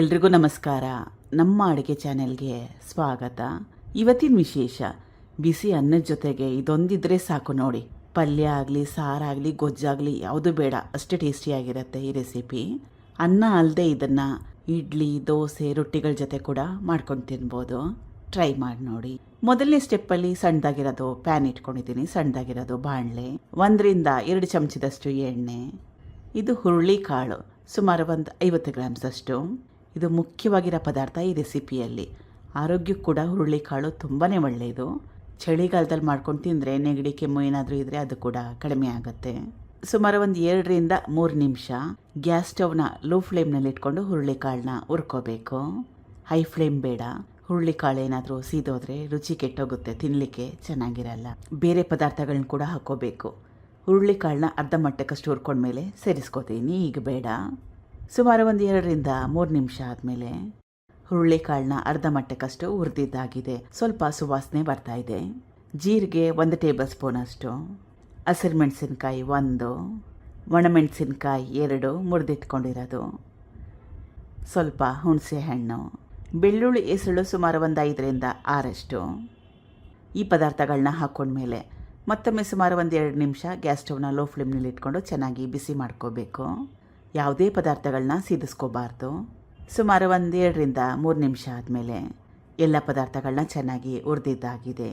ಎಲ್ರಿಗೂ ನಮಸ್ಕಾರ. ನಮ್ಮ ಅಡುಗೆ ಚಾನೆಲ್ಗೆ ಸ್ವಾಗತ. ಇವತ್ತಿನ ವಿಶೇಷ, ಬಿಸಿ ಅನ್ನದ ಜೊತೆಗೆ ಇದೊಂದಿದ್ರೆ ಸಾಕು ನೋಡಿ. ಪಲ್ಯ ಆಗಲಿ ಸಾರಾಗಲಿ ಗೊಜ್ಜಾಗಲಿ ಯಾವುದು ಬೇಡ, ಅಷ್ಟೇ ಟೇಸ್ಟಿಯಾಗಿರುತ್ತೆ ಈ ರೆಸಿಪಿ. ಅನ್ನ ಅಲ್ಲದೆ ಇದನ್ನು ಇಡ್ಲಿ, ದೋಸೆ, ರೊಟ್ಟಿಗಳ ಜೊತೆ ಕೂಡ ಮಾಡ್ಕೊಂಡು ತಿನ್ಬೋದು. ಟ್ರೈ ಮಾಡಿ ನೋಡಿ. ಮೊದಲನೇ ಸ್ಟೆಪ್ಪಲ್ಲಿ ಸಣ್ಣದಾಗಿರೋದು ಪ್ಯಾನ್ ಇಟ್ಕೊಂಡಿದ್ದೀನಿ, ಸಣ್ಣದಾಗಿರೋದು ಬಾಣಲೆ. ಒಂದರಿಂದ ಎರಡು ಚಮಚದಷ್ಟು ಎಣ್ಣೆ. ಇದು ಹುರುಳಿ ಕಾಳು ಸುಮಾರು ಒಂದು ಐವತ್ತು ಗ್ರಾಮ್ಸ್ ಅಷ್ಟು ಇದು ಮುಖ್ಯವಾಗಿರೋ ಪದಾರ್ಥ ಈ ರೆಸಿಪಿಯಲ್ಲಿ. ಆರೋಗ್ಯಕ್ಕೆ ಕೂಡ ಹುರುಳಿ ಕಾಳು ತುಂಬಾ ಒಳ್ಳೆಯದು. ಚಳಿಗಾಲದಲ್ಲಿ ಮಾಡ್ಕೊಂಡು ತಿಂದರೆ ನೆಗಡಿ, ಕೆಮ್ಮು ಏನಾದರೂ ಇದ್ದರೆ ಅದು ಕೂಡ ಕಡಿಮೆ ಆಗುತ್ತೆ. ಸುಮಾರು ಒಂದು ಎರಡರಿಂದ ಮೂರು ನಿಮಿಷ ಗ್ಯಾಸ್ ಸ್ಟವ್ನ ಲೋ ಫ್ಲೇಮ್ನಲ್ಲಿ ಇಟ್ಕೊಂಡು ಹುರುಳಿ ಕಾಳನ್ನ ಹುರ್ಕೋಬೇಕು. ಹೈ ಫ್ಲೇಮ್ ಬೇಡ. ಹುರುಳಿ ಕಾಳು ಏನಾದರೂ ಸೀದೋದ್ರೆ ರುಚಿ ಕೆಟ್ಟೋಗುತ್ತೆ ತಿನ್ನಲಿಕ್ಕೆ ಚೆನ್ನಾಗಿರಲ್ಲ. ಬೇರೆ ಪದಾರ್ಥಗಳನ್ನ ಕೂಡ ಹಾಕೋಬೇಕು. ಹುರುಳಿ ಕಾಳನ್ನ ಅರ್ಧ ಮಟ್ಟಕ್ಕಷ್ಟು ಹುರ್ಕೊಂಡ್ಮೇಲೆ ಸೇರಿಸ್ಕೋತೀನಿ. ಈಗ ಬೇಡ. ಸುಮಾರು ಒಂದು ಎರಡರಿಂದ ಮೂರು ನಿಮಿಷ ಆದಮೇಲೆ ಹುರುಳಿಕಾಳನ್ನ ಅರ್ಧ ಮಟ್ಟಕ್ಕಷ್ಟು ಹುರಿದಿದ್ದಾಗಿದೆ. ಸ್ವಲ್ಪ ಸುವಾಸನೆ ಬರ್ತಾ ಇದೆ. ಜೀರಿಗೆ ಒಂದು ಟೇಬಲ್ ಸ್ಪೂನ್ ಅಷ್ಟು, ಹಸಿರು ಮೆಣಸಿನ್ಕಾಯಿ ಒಂದು, ಒಣಮೆಣಸಿನ್ಕಾಯಿ ಎರಡು ಮುರಿದಿಟ್ಕೊಂಡಿರೋದು. ಸ್ವಲ್ಪ ಹುಣಸೆ ಹಣ್ಣು, ಬೆಳ್ಳುಳ್ಳಿ ಎಸಳು ಸುಮಾರು ಒಂದು ಐದರಿಂದ ಆರಷ್ಟು. ಈ ಪದಾರ್ಥಗಳನ್ನ ಹಾಕ್ಕೊಂಡ್ಮೇಲೆ ಮತ್ತೊಮ್ಮೆ ಸುಮಾರು ಒಂದು ಎರಡು ನಿಮಿಷ ಗ್ಯಾಸ್ ಸ್ಟವ್ನ ಲೋ ಫ್ಲೇಮ್ನಲ್ಲಿ ಇಟ್ಕೊಂಡು ಚೆನ್ನಾಗಿ ಬಿಸಿ ಮಾಡ್ಕೋಬೇಕು. ಯಾವುದೇ ಪದಾರ್ಥಗಳನ್ನ ಸೀದಿಸ್ಕೋಬಾರ್ದು. ಸುಮಾರು ಒಂದೆರಡರಿಂದ ಮೂರು ನಿಮಿಷ ಆದಮೇಲೆ ಎಲ್ಲ ಪದಾರ್ಥಗಳನ್ನ ಚೆನ್ನಾಗಿ ಹುರಿದಿದ್ದಾಗಿದೆ.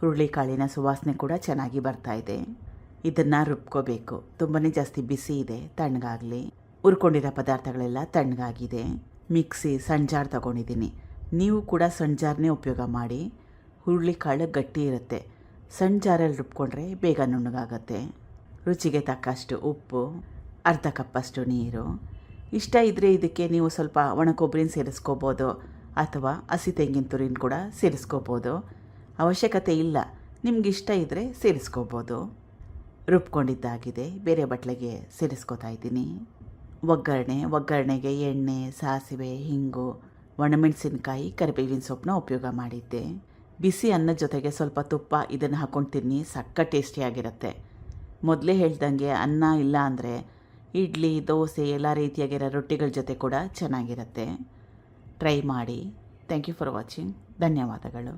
ಹುರುಳಿಕಾಳಿನ ಸುವಾಸನೆ ಕೂಡ ಚೆನ್ನಾಗಿ ಬರ್ತಾ ಇದೆ. ಇದನ್ನು ರುಬ್ಕೋಬೇಕು. ತುಂಬಾ ಜಾಸ್ತಿ ಬಿಸಿ ಇದೆ, ತಣ್ಣಗಾಗಲಿ. ಹುರ್ಕೊಂಡಿರೋ ಪದಾರ್ಥಗಳೆಲ್ಲ ತಣ್ಣಗಾಗಿದೆ. ಮಿಕ್ಸಿ ಸಂಜಾರ್ ಜಾರ್ ತಗೊಂಡಿದ್ದೀನಿ. ನೀವು ಕೂಡ ಸಣ್ಣ ಜಾರ್ನೇ ಉಪಯೋಗ ಮಾಡಿ. ಹುರುಳಿಕಾಳು ಗಟ್ಟಿ ಇರುತ್ತೆ. ಸಣ್ಣ ಜಾರಲ್ಲಿ ರುಬ್ಕೊಂಡ್ರೆ ಬೇಗ ನುಣ್ಣಗಾಗತ್ತೆ. ರುಚಿಗೆ ತಕ್ಕಷ್ಟು ಉಪ್ಪು. ಅರ್ಧ ಕಪ್ಪಷ್ಟು ನೀರು. ಇಷ್ಟ ಇದ್ದರೆ ಇದಕ್ಕೆ ನೀವು ಸ್ವಲ್ಪ ಒಣ ಕೊಬ್ಬರಿನ ಸೇರಿಸ್ಕೋಬೋದು ಅಥವಾ ಹಸಿ ತೆಂಗಿನ ತುರಿನ ಕೂಡ ಸೇರಿಸ್ಕೋಬೋದು. ಅವಶ್ಯಕತೆ ಇಲ್ಲ. ನಿಮ್ಗೆ ಇಷ್ಟ ಇದ್ದರೆ ಸೇರಿಸ್ಕೋಬೋದು. ರುಬ್ಕೊಂಡಿದ್ದಾಗಿದೆ. ಬೇರೆ ಬಟ್ಲಿಗೆ ಸೇರಿಸ್ಕೋತಾ ಇದ್ದೀನಿ. ಒಗ್ಗರಣೆ, ಒಗ್ಗರಣೆಗೆ ಎಣ್ಣೆ, ಸಾಸಿವೆ, ಹಿಂಗು, ಒಣಮೆಣಸಿನಕಾಯಿ, ಕರಿಬೇವಿನ ಸೊಪ್ಪನ್ನ ಉಪಯೋಗ ಮಾಡಿದ್ದೆ. ಬಿಸಿ ಅನ್ನದ ಜೊತೆಗೆ ಸ್ವಲ್ಪ ತುಪ್ಪ ಇದನ್ನು ಹಾಕ್ಕೊಂಡು ತಿನ್ನಿ. ಸಕ್ಕ ಟೇಸ್ಟಿಯಾಗಿರುತ್ತೆ. ಮೊದಲೇ ಹೇಳ್ದಂಗೆ ಅನ್ನ ಇಲ್ಲ ಅಂದರೆ ಇಡ್ಲಿ, ದೋಸೆ ಎಲ್ಲ ರೀತಿಯಾಗಿರೋ ರೊಟ್ಟಿಗಳ ಜೊತೆ ಕೂಡ ಚೆನ್ನಾಗಿರುತ್ತೆ. ಟ್ರೈ ಮಾಡಿ. ಥ್ಯಾಂಕ್ ಯು ಫಾರ್ ವಾಚಿಂಗ್ ಧನ್ಯವಾದಗಳು.